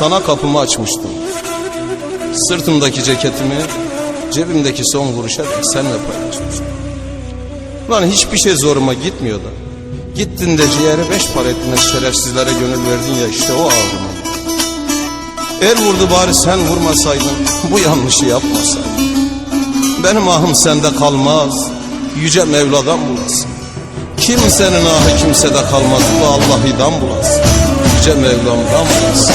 sana kapımı açmıştım. Sırtımdaki ceketimi, cebimdeki son kuruşa dek seninle paylaşmıştım. Lan hiçbir şey zoruma gitmiyor da. Gittin de ciğeri beş para etmez şerefsizlere gönül verdin ya işte o ağrıma. El vurdu bari sen vurmasaydın, bu yanlışı yapmasaydın. Benim ahım sende kalmaz, yüce Mevla'dan bulasın. Kimsenin ahı kimsede kalmaz, bu Allah'ıdan bulasın. Yüce Mevlam'dan bulasın.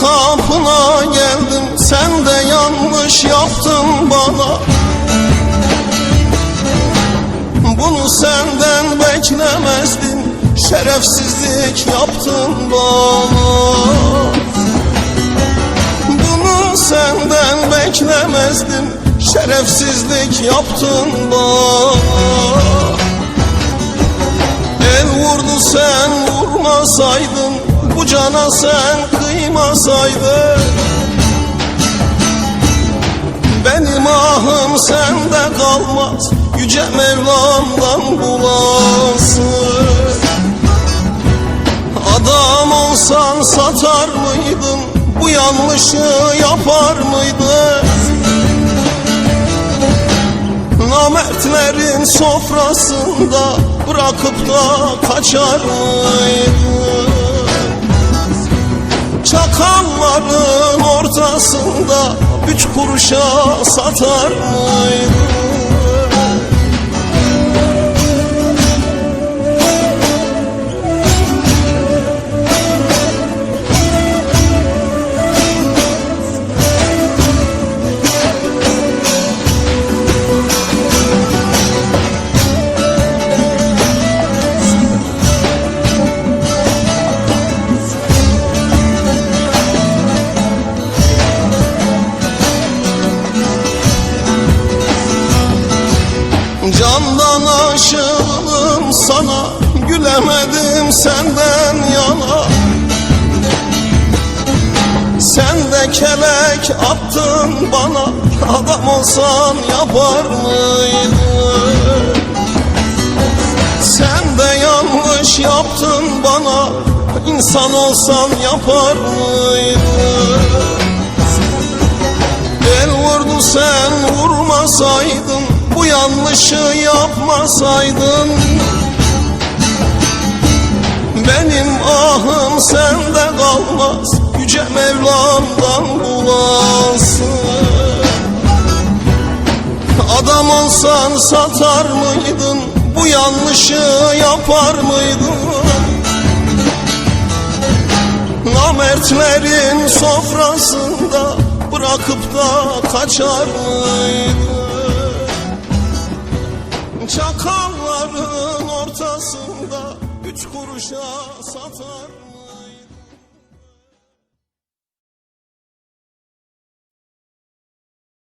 Kapına geldim. Sen de yanlış yaptın bana. Bunu senden beklemezdim. Şerefsizlik yaptın bana. Bunu senden beklemezdim. Şerefsizlik yaptın bana. El vurdu sen vurmasaydın Bu cana sen kıymasaydın. Benim ahım sende kalmaz Yüce Mevlam'dan bulasın. Adam olsan satar mıydın Bu yanlışı yapar mıydın? Namertlerin sofrasında bırakıp da kaçar mıydın? Çakalların ortasında üç kuruşa satar mıydın? Candan aşığım sana Gülemedim senden yana Sen de kelek attın bana Adam olsan yapar mıydın? Sen de yanlış yaptın bana İnsan olsan yapar mıydın? El vurdu sen vurmasaydın Bu yanlışı yapmasaydın. Benim ahım sende kalmaz Yüce Mevlam'dan bulasın. Adam olsan satar mıydın Bu yanlışı yapar mıydın? Namertlerin sofrasında bırakıp da kaçar mıydın? Çakalların ortasında üç kuruşa satar